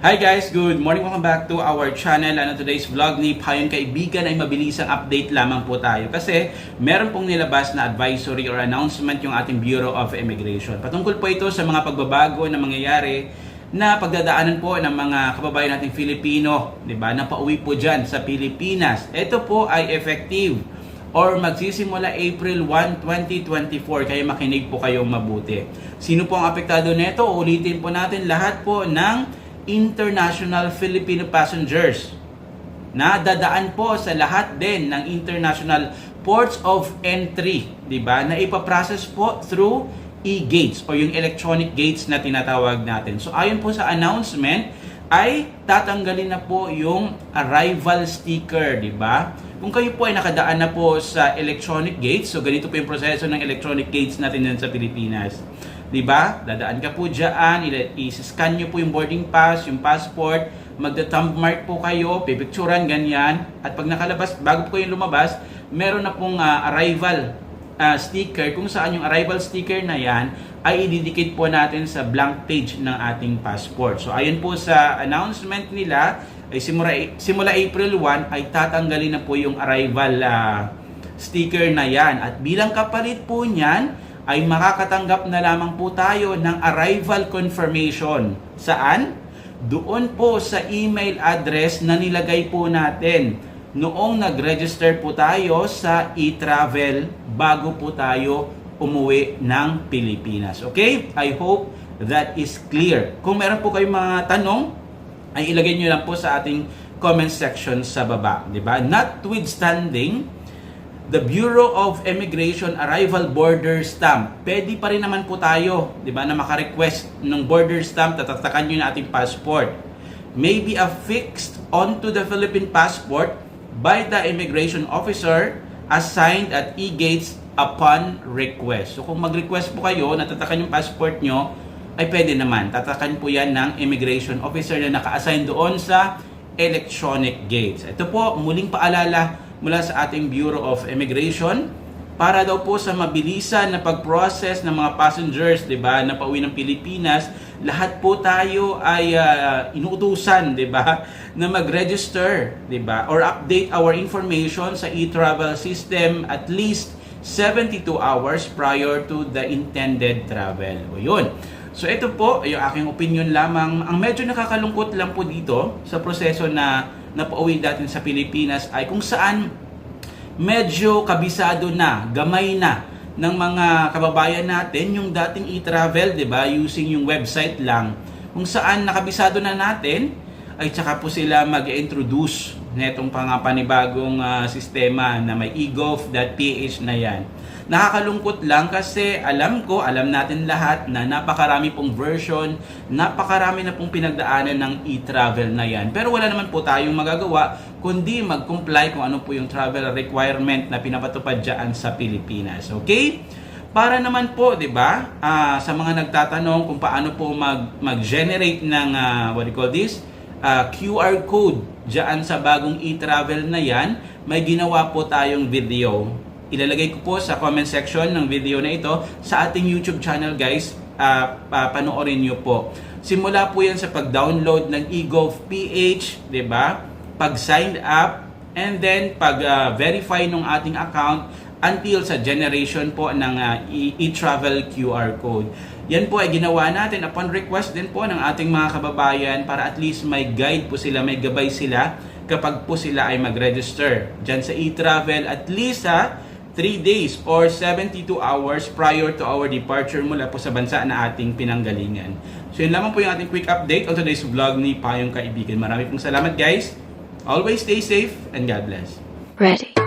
Hi guys, good morning. Welcome back to our channel. Ano today's vlog ni Payong Kaibigan ay mabilisang update lamang po tayo kasi meron pong nilabas na advisory or announcement yung ating Bureau of Immigration. Patungkol po ito sa mga pagbabago na mangyayari na pagdadaanan po ng mga kababayan nating Filipino, 'di ba? Na pauwi po diyan sa Pilipinas. Ito po ay effective or magsisimula April 1, 2024. Kaya makinig po kayong mabuti. Sino po ang apektado nito? Ulitin po natin lahat po ng international Filipino passengers na dadaan po sa lahat din ng international ports of entry, 'di ba? Na ipaprocess po through e-gates o yung electronic gates na tinatawag natin. So ayon po sa announcement ay tatanggalin na po yung arrival sticker, 'di ba? Kung kayo po ay nakadaan na po sa electronic gates, so ganito po yung proseso ng electronic gates natin dyan sa Pilipinas. 'Di ba? Dadaan ka po diyan, i-scan niyo po yung boarding pass, yung passport, magda-thumb mark po kayo, pipicturan ganyan, at pag nakalabas, bago po kayo lumabas, meron na pong ah, arrival ah, sticker kung saan yung arrival sticker na yan ay ididikit po natin sa blank page ng ating passport. So ayon po sa announcement nila, ay simula, simula April 1 ay tatanggalin na po yung arrival ah, sticker na yan. At bilang kapalit po niyan, ay makakatanggap na lamang po tayo ng arrival confirmation. Saan? Doon po sa email address na nilagay po natin noong nag-register po tayo sa e-travel bago po tayo umuwi ng Pilipinas. Okay? I hope that is clear. Kung meron po kayong mga tanong, ay ilagay nyo lang po sa ating comment section sa baba. 'di ba? Notwithstanding, the Bureau of Immigration Arrival Border Stamp. Pwede pa rin naman po tayo, 'di ba, na maka-request ng border stamp, tatatakan niyo na ating passport. May be affixed onto the Philippine passport by the immigration officer assigned at e-gates upon request. So kung mag-request po kayo, natatakan yung passport nyo, ay pwede naman. Tatakan po yan ng immigration officer na naka-assign doon sa electronic gates. Ito po, muling paalala mula sa ating Bureau of Immigration para daw po sa mabilisan na pag-process ng mga passengers, 'di ba, na pauwi ng Pilipinas, lahat po tayo ay ah, inuutusan, 'di ba, na mag-register, 'di ba, or update our information sa e-travel system at least 72 hours prior to the intended travel. O yun. So ito po, yung aking opinion lamang. Ang medyo nakakalungkot lang po dito sa proseso na napauwi natin sa Pilipinas ay kung saan medyo kabisado na, gamay na ng mga kababayan natin yung dating e-travel, 'di ba, using yung website lang. Kung saan nakabisado na natin ay tsaka po sila mag-introduce netong pangapanibagong uh, sistema na may egov.ph na yan. Nakakalungkot lang kasi alam ko, alam natin lahat na napakarami pong version, napakarami na pong pinagdaanan ng e-travel na yan. Pero wala naman po tayong magagawa kundi mag-comply kung ano po yung travel requirement na pinapatupad dyan sa Pilipinas. Okay? Para naman po, 'di ba? ah, sa mga nagtatanong kung paano po mag mag-generate ng ah, what do you call this? Ah, QR code diyan sa bagong e-travel na 'yan, may ginawa po tayong video. Ilalagay ko po sa comment section ng video na ito sa ating YouTube channel, guys. Ah, pa- panoorin niyo po. Simula po 'yan sa pag-download ng eGovPH, 'di ba? Pag-sign up and then pag-verify ng ating account until sa generation po ng uh, e- e-travel QR code. Yan po ay ginawa natin upon request din po ng ating mga kababayan para at least may guide po sila, may gabay sila kapag po sila ay mag-register. Diyan sa e-travel at least ha, 3 days or 72 hours prior to our departure mula po sa bansa na ating pinanggalingan. So yun lamang po yung ating quick update on today's vlog ni Payong Kaibigan. Marami pong salamat guys. Always stay safe and God bless. Ready.